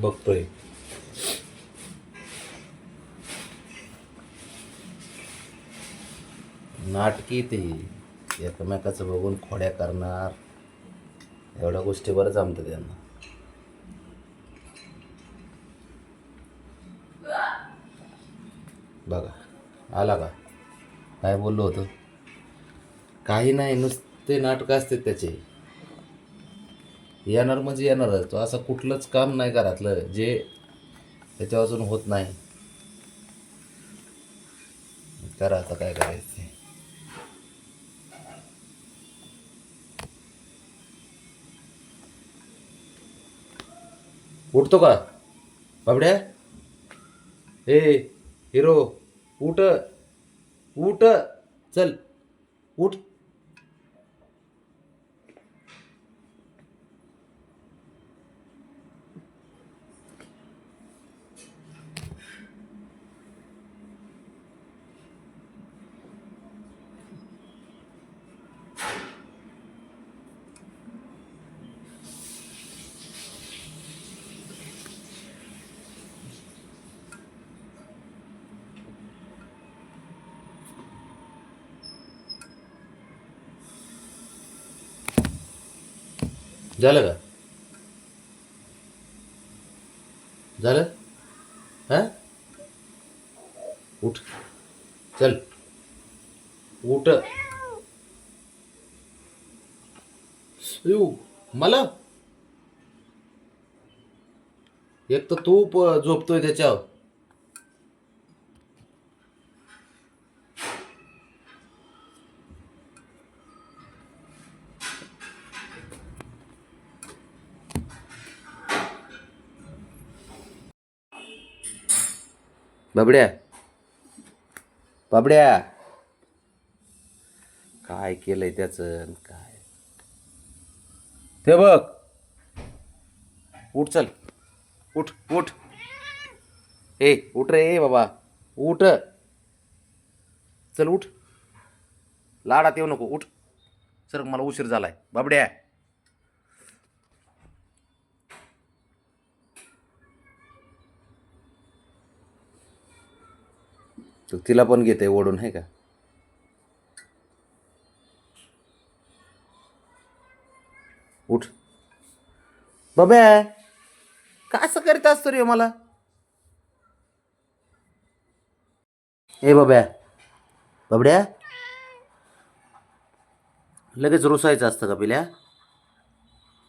बघतोय. नाटकी ते. एकमेकाचं बघून खोड्या करणार. एवढ्या गोष्टी बरं जमतं त्यांना. बघा आला का? काय बोललो होतो? काही नाही नुसते नाटकं असते त्याचे. येणार म्हणजे येणारच. तो असं कुठलंच काम नाही घरातलं जे त्याच्यापासून होत नाही. करा आता काय करायचं? उठतो का? बाबड्या? ए हिरो उठ. उठ. चल. उठ. झालं का? झालं? हा? उठ. चल. उठ. येऊ. मला? एक तर तू झोपतोय त्याच्यावर. बाबड्या. बाबड्या. काय केलंय त्याचं काय? ते बघ. उठ चल. उठ उठ. ए उठ रे ए बाबा. उठ. चल उठ. लाडात येऊ नको उठ. सर मला उशीर झालाय. बाबड्या. तर तिला पण घेते ओढून आहे का? उठ. बबे. का असं करीत असतो रे मला? ए बब्या बाबड्या. लगेच रुसायचं असतं का पिल्या?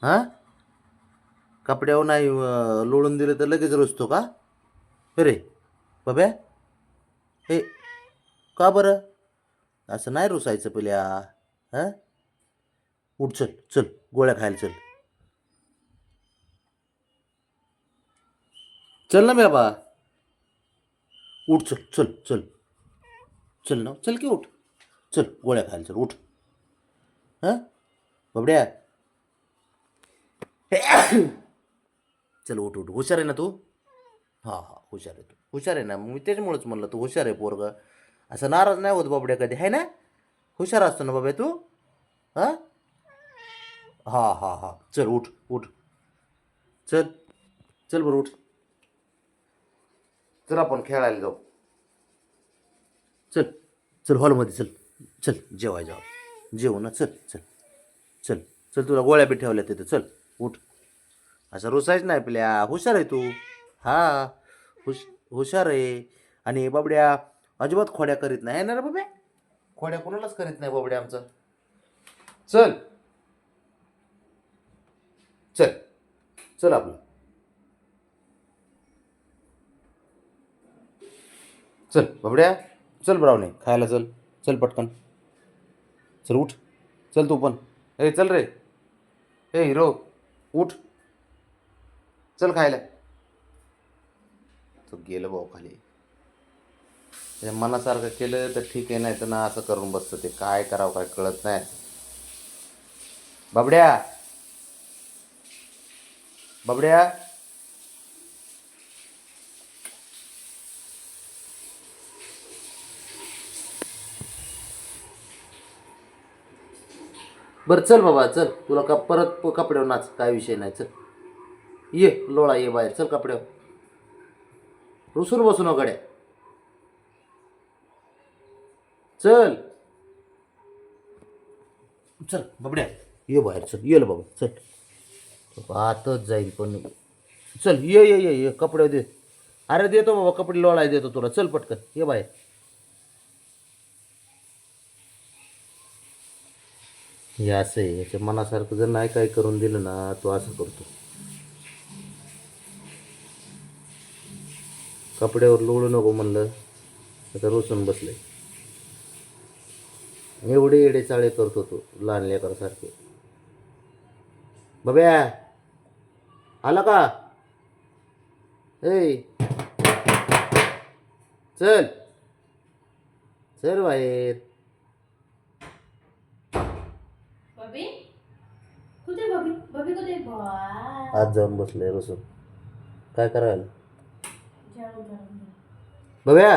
हां? कपड्यावर नाही लोळून दिलं तर लगेच रुसतो का? अरे बब्या हे का बरं? असं नाही रुसायचं पिल्या. हां? उठ चल चल गोळ्या खायला चल. चल ना बाबा उठ चल चल चल. चल ना चल की उठ. चल गोळ्या खायला चल उठ. हां? बाबड्या. चल उठ उठ. हुशार आहे ना तू? हां हां हुशार आहे तू. हुशार आहे ना? मग मी त्याच्यामुळेच म्हणलं तू हुशार आहे पोरग. असं नाराज नाही होत बाबड्या कधी. आहे ना? हुशार असतो ना बाबा तू? हां? हा हा हा. चल उठ उठ. चल चल बरं उठ. चल आपण खेळायला जाऊ. चल चल हॉलमध्ये चल चल जेवाय जाऊ जेवू ना चल चल चल चल तुला गोळ्या बी ठेवल्या तिथं चल उठ. असं रुसायच नाही आपल्या हुशार आहे तू. हा हुश हुशार आहे. आणि बाबड्या अजिबात खोड्या करीत नाही. ना रे बाबे? खोड्या कोणालाच करीत नाही बाबड्या आमचं. चल चल. चल आपलं. चल बाबड्या चल ब्रावणे खायला चल. चल पटकन. चल उठ. चल तू पण. ए चल रे. ए हिरो उठ. चल खायला. तो गेलं भाऊ खाली. त्या मनासारखं केलं तर ठीक आहे नाही तर ना असं करून बसतं ते. काय करावं काय कळत नाही. बाबड्या! बाबड्या. बरं चल बाबा चल. तुला का परत कपड्यावर नाच काय विषय नाही चल. ये लोळा ये बाहेर चल कपड्यावर. रुसून बसू नको चल. चल बाबड्या. ये बाहेर चल. ये बाबा चल. आतच जाईल पण चल ये ये ये ये कपडे दे. अरे देतो बाबा कपडे लोळाय देतो तुला. चल पटकन ये बाहेर. हे असं आहे याच्या मनासारखं जर नाही काय करून दिलं ना तो असं करतो. कपड्यावर लोळू नको म्हणलं आता रोसून बसले. एवढे एडे चाळे करतो तो लहान लेकरासारखे. बब्या! आला का? ए चल. चल बाहेर. बबी कुठे बबी बबी कुठे बा आज जाऊन बसले रोसून काय करायला. बघ्या.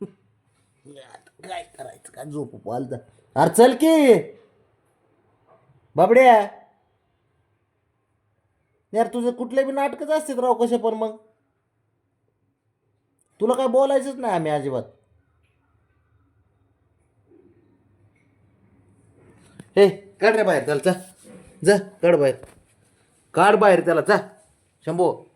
काय करायचं? का झोप पालता अरे चल की. बाबड्या. यार तुझं कुठले बी नाटकच असतात राव कसे पण मग. तुला काय बोलायचंच नाही आम्ही अजिबात. हे काढ रे बाहेर त्याला चा जा काढ बाहेर. काढ बाहेर त्याला चा शंभो.